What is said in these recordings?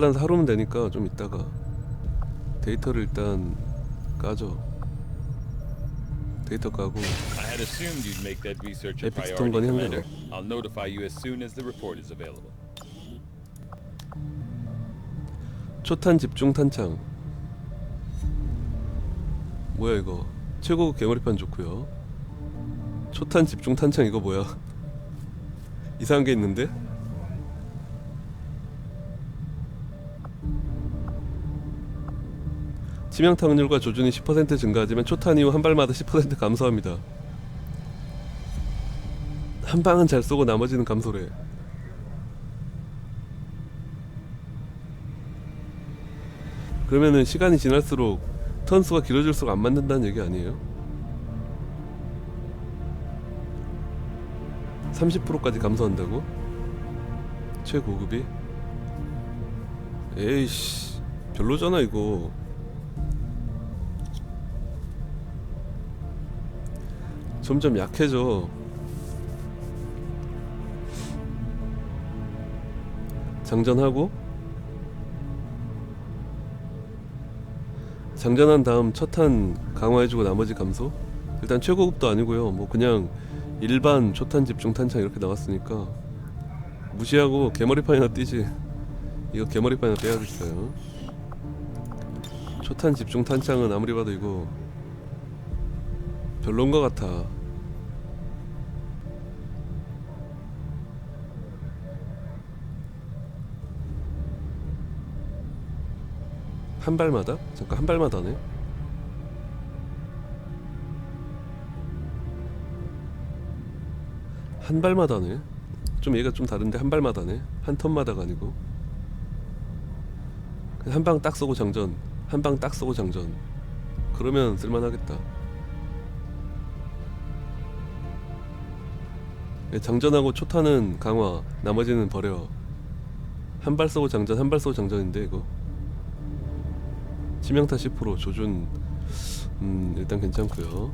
단서 하루면 되니까 좀 이따가 데이터를 일단 까죠. 데이터 까고 I had assumed you'd make that research a 에픽 priority, 스톤 건이 Commander. 한가로. I'll notify you as soon as the report is available. 초탄 집중 탄창. 뭐야 이거? 최고급 개머리판 좋고요. 초탄 집중 탄창 이거 뭐야? 이상한 게 있는데? 치명타 확률과 조준이 10% 증가하지만 초탄 이후 한 발마다 10% 감소합니다. 한 방은 잘 쏘고 나머지는 감소래. 그러면은 시간이 지날수록 턴 수가 길어질수록 안 맞는다는 얘기 아니에요? 30%까지 감소한다고? 최고급이? 에이씨 별로잖아 이거 점점 약해져 장전하고 장전한 다음 첫탄 강화해주고 나머지 감소? 일단 최고급도 아니고요. 뭐 그냥 일반 초탄 집중 탄창 이렇게 나왔으니까 무시하고 개머리판이나 뛰지. 이거 개머리판이나 빼야겠어요. 초탄 집중 탄창은 아무리 봐도 이거 별론 것 같아. 한 발마다? 잠깐 한 발마다네. 한 발마다네. 좀 얘가 좀 다른데 한 발마다네. 한 턴마다가 아니고. 한 방 딱 쏘고 장전. 한 방 딱 쏘고 장전. 그러면 쓸만하겠다. 예, 장전하고 초타는 강화, 나머지는 버려. 한 발 쏘고 장전, 한 발 쏘고 장전인데 이거. 치명타 10% 조준 음 일단 괜찮고요.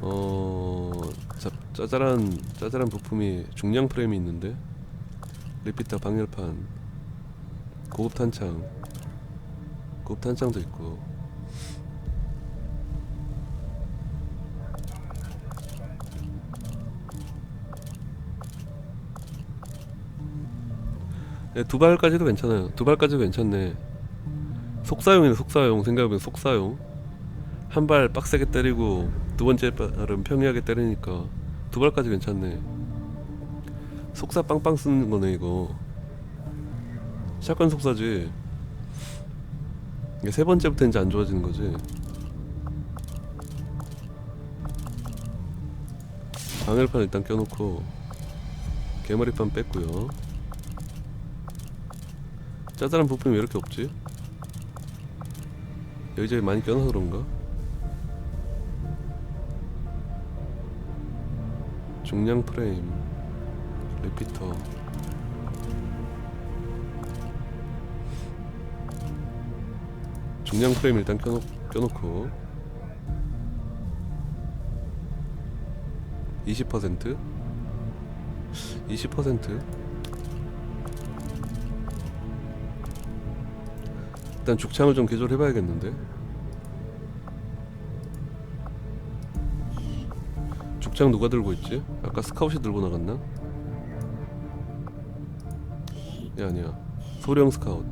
어 짜, 짜잘한 짜잘한 부품이 중량 프레임이 있는데 리피터 방열판 고급 탄창 고급 탄창도 있고 두 발까지도 괜찮아요. 두 발까지도 괜찮네. 속사용이네 속사용 생각해보면 속사용 한 발 빡세게 때리고 두 번째 발은 평이하게 때리니까 두 발까지 괜찮네. 속사 빵빵 쓰는 거네 이거. 샷건 속사지. 이게 세 번째부터 이제 안 좋아지는 거지. 방열판 일단 껴놓고 개머리판 뺐고요. 짜잘한 부품이 왜 이렇게 없지? 여기저기 많이 껴놔서 그런가? 중량 프레임 리피터 중량 프레임 일단 껴놓, 껴놓고 20% 20% 일단 죽창을 좀 개조해봐야겠는데. 죽창 누가 들고 있지? 아까 스카웃이 들고 나갔나? 야 아니야. 소령 스카웃.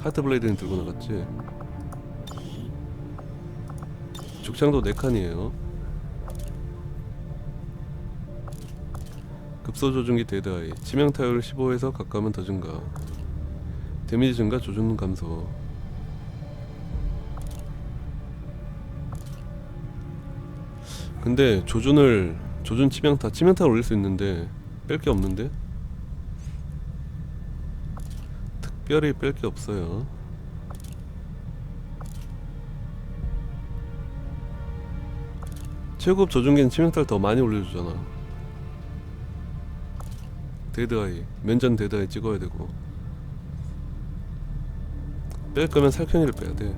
하트블레이드는 들고 나갔지? 죽창도 4칸이에요. 급소 조준기 데드아이. 치명 타율 15에서 가까우면 더 증가 데미지 증가 조준 감소. 근데 조준을 조준 치명타 치명타 올릴 수 있는데 뺄 게 없는데? 특별히 뺄 게 없어요. 최고급 조준기는 치명타를 더 많이 올려주잖아. 데드아이 면전 데드아이 찍어야 되고 뺄 거면 살쾡이를 빼야 돼.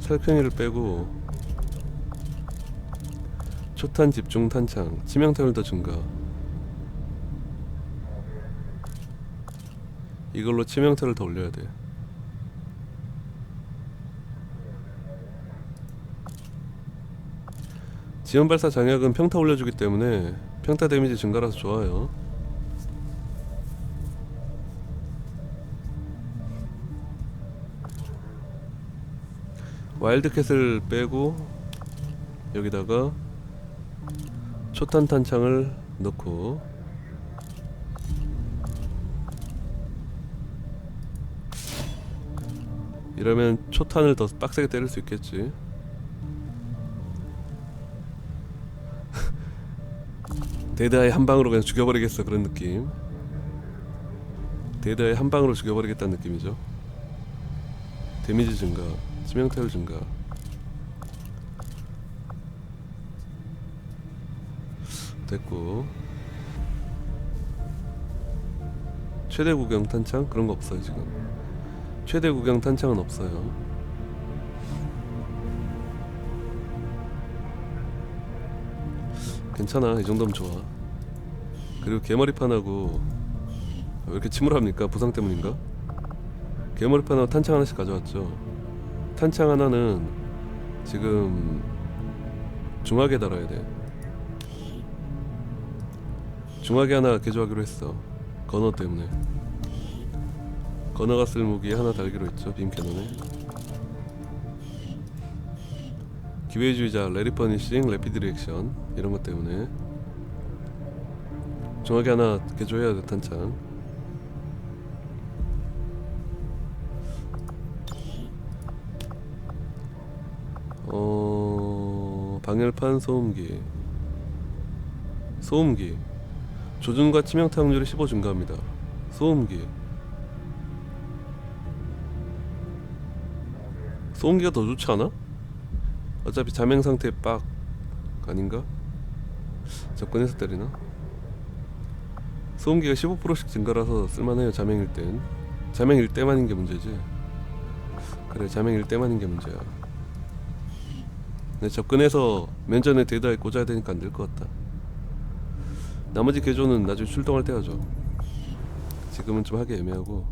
살쾡이를 빼고 초탄 집중 탄창 치명타율도 증가. 이걸로 치명타를 더 올려야 돼. 지연 발사 장약은 평타 올려주기 때문에 평타 데미지 증가라서 좋아요 와일드캣을 빼고 여기다가 초탄 탄창을 넣고 이러면 초탄을 더 빡세게 때릴 수 있겠지. 데드아이 한 방으로 그냥 죽여버리겠어 그런 느낌. 데드아이 한 방으로 죽여버리겠다는 느낌이죠. 데미지 증가 치명타율 증가? 됐고. 최대 구경 탄창? 그런 거 없어요 지금. 최대 구경 탄창은 없어요. 괜찮아 이 정도면 좋아. 그리고 개머리판하고 왜 이렇게 침울합니까? 부상 때문인가? 개머리판하고 탄창 하나씩 가져왔죠 탄창 하나는 지금 중하게 달아야 돼. 중하게 하나 개조하기로 했어. 건어 때문에. 건어가 쓸 무기 하나 달기로 했죠 빔 캐논에. 기회주의자 레리 퍼니싱 레피드 리액션 이런 것 때문에. 중하게 하나 개조해야 돼 탄창 방열판 소음기. 소음기. 조준과 치명타 확률이 15 증가합니다. 소음기. 소음기가 더 좋지 않아? 어차피 자맹 상태 빡 아닌가? 접근해서 때리나? 소음기가 15%씩 증가라서 쓸만해요 자맹일 땐. 자맹일 때만인 게 문제지. 그래 자맹일 때만인 게 문제야 접근해서 면전에 데드아이 꽂아야 되니까 안 될 것 같다. 나머지 개조는 나중에 출동할 때 하죠. 지금은 좀 하기 애매하고.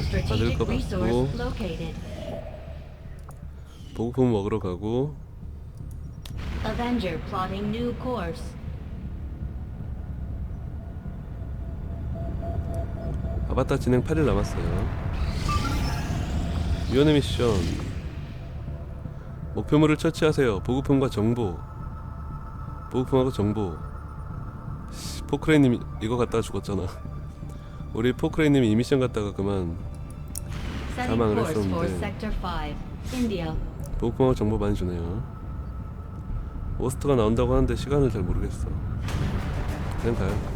Strategic 것 같고. 보급품 먹으러 가고. Avenger plotting new course. 아바타 진행 8일 남았어요. 위원회 미션 목표물을 처치하세요. 보급품과 정보. 보급품하고 정보. 씨, 포크레이님 이거 갖다가 죽었잖아. 우리 포크레이님이 이 미션 갔다가 그만 사망을 했었는데. Sector 5, India. 보급품하고 정보 많이 주네요. 오스트가 나온다고 하는데 시간을 잘 모르겠어. 그냥 가요.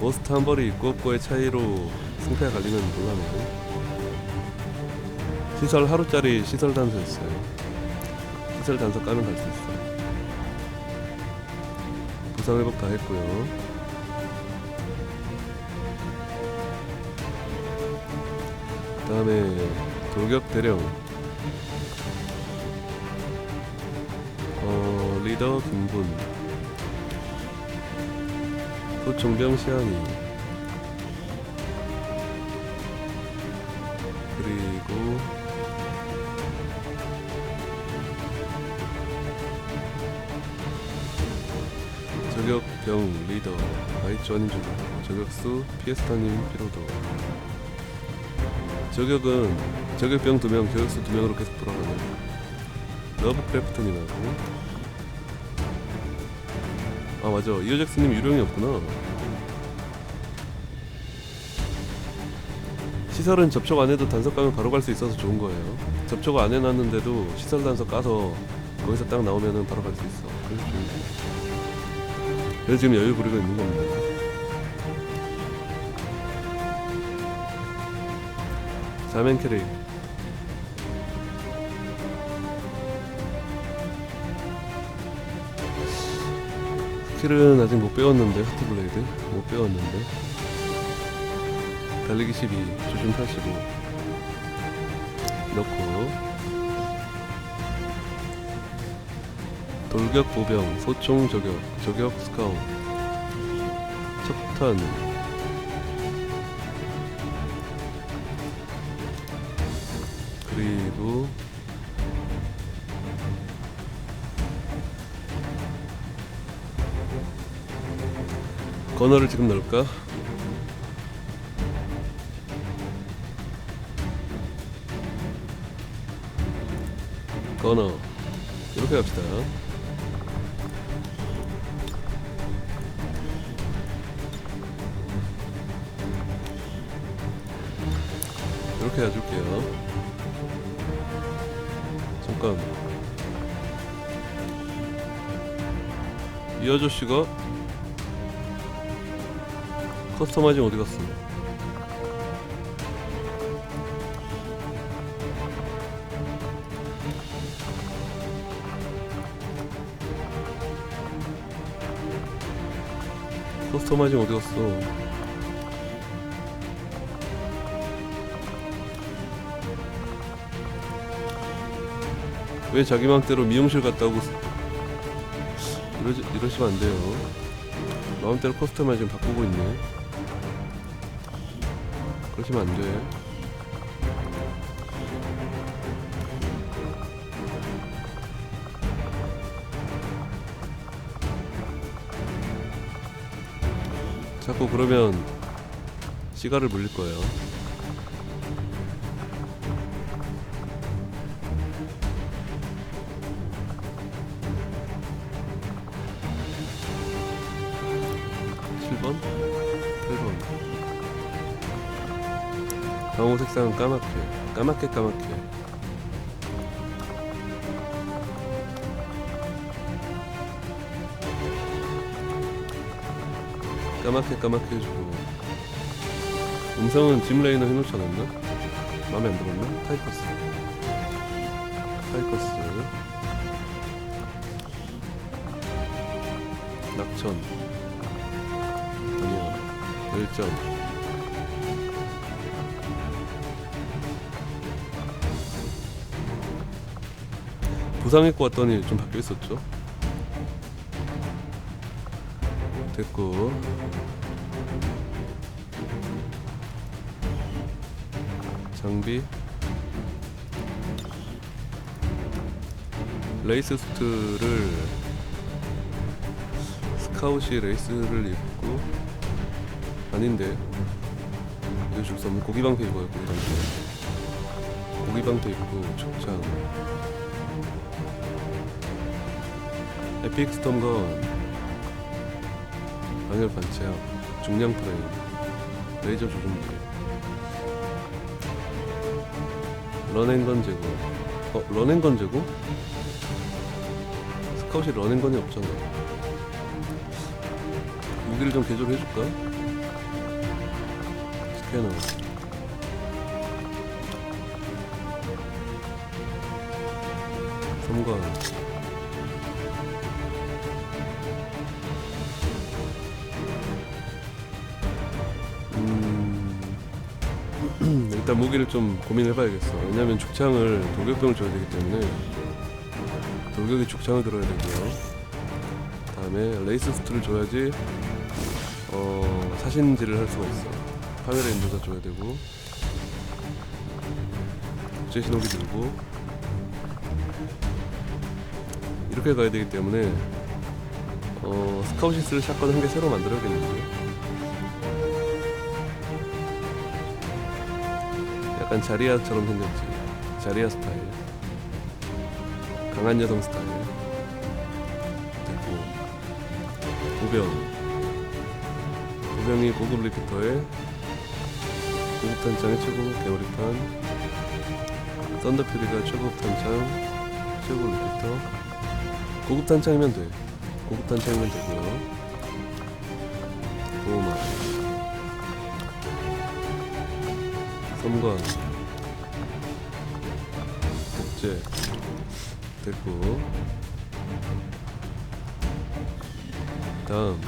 오스트 한 벌이 있고 없고의 차이로 승패가 갈리면 곤란해요. 시설 하루짜리 시설 단서 있어요. 시설 단서 까면 갈 수 있어요. 부상 회복 다 했고요. 그 다음에 돌격 대령 어 리더 김분 소총병 시안이. 그리고 저격 병 리더 아이쭈아님 좀 저격수 피에스타님 피로도. 저격은 저격병 두 명, 저격수 두 명으로 계속 돌아가는 러브크래프트님하고 아 맞아. 이어잭스님 유령이었구나. 시설은 접촉 안 해도 단서 까면 바로 갈 수 있어서 좋은 거예요. 접촉 안 해놨는데도 시설 단서 까서 거기서 딱 나오면은 바로 갈 수 있어. 그래서 좋은 거 그래서 지금 여유 부리고 있는 겁니다. 자맨 캐릭 스킬은 아직 못 배웠는데 하트블레이드? 못 배웠는데. 달리기 12 조준 85 넣고. 돌격 보병 소총 저격 저격 스카웃 척탄. 그리고 건어를 지금 넣을까? 건어. 이렇게 갑시다. 이렇게 해줄게요. 잠깐. 이 아저씨가 커스터마이징 어디 갔어? 커스터마이징 어디 갔어? 왜 자기 맘대로 미용실 갔다고 이러지, 이러시면 안 돼요. 마음대로 커스터마이징 바꾸고 있네. 그러시면 안 돼. 자꾸 그러면 시가를 물릴 거예요. 색상은 까맣게 까맣게 까맣게. 까맣게 까맣게 해주고. 음성은 짐 레이너 해놓지 않았나? 마음에 안 들었나? 타이커스. 타이커스. 낙천. 아니야. 열정 부상 입고 왔더니 좀 바뀌어 있었죠? 됐고. 장비. 레이스 수트를 스카웃이 레이스를 입고 아닌데. 이거 줄수 없는 고기방패 입어요 고기방패 고기방패 입고 축장 에픽 스톰건 방열 반체압 중량 프레임 레이저 조종기 런앤건 제거 어? 런앤건 제거? 스카웃이 런앤건이 없잖아 무기를 좀 개조해줄까? 스캐너 섬관 일단 무기를 좀 고민해봐야겠어. 왜냐면 죽창을 돌격병을 줘야 되기 때문에 돌격이 죽창을 들어야 되고요. 다음에 레이스 수트를 줘야지 어 사신질을 할 수가 있어. 카메라 인도자 줘야 되고 국제 신호기 들고 이렇게 가야 되기 때문에 어쓸 샷건 한 개 새로 만들어야겠는데 약간 자리아처럼 생겼지. 자리아 스타일. 강한 여성 스타일. 됐고 보병 보병이 고급 리피터에 고급 탄창의 최고급 개머리판. 썬더퓨리가 최고급 탄창 최고급 리피터. 고급 탄창이면 돼. 고급 탄창이면 되고요. 보호막. 섬광 복제 됐고. 다음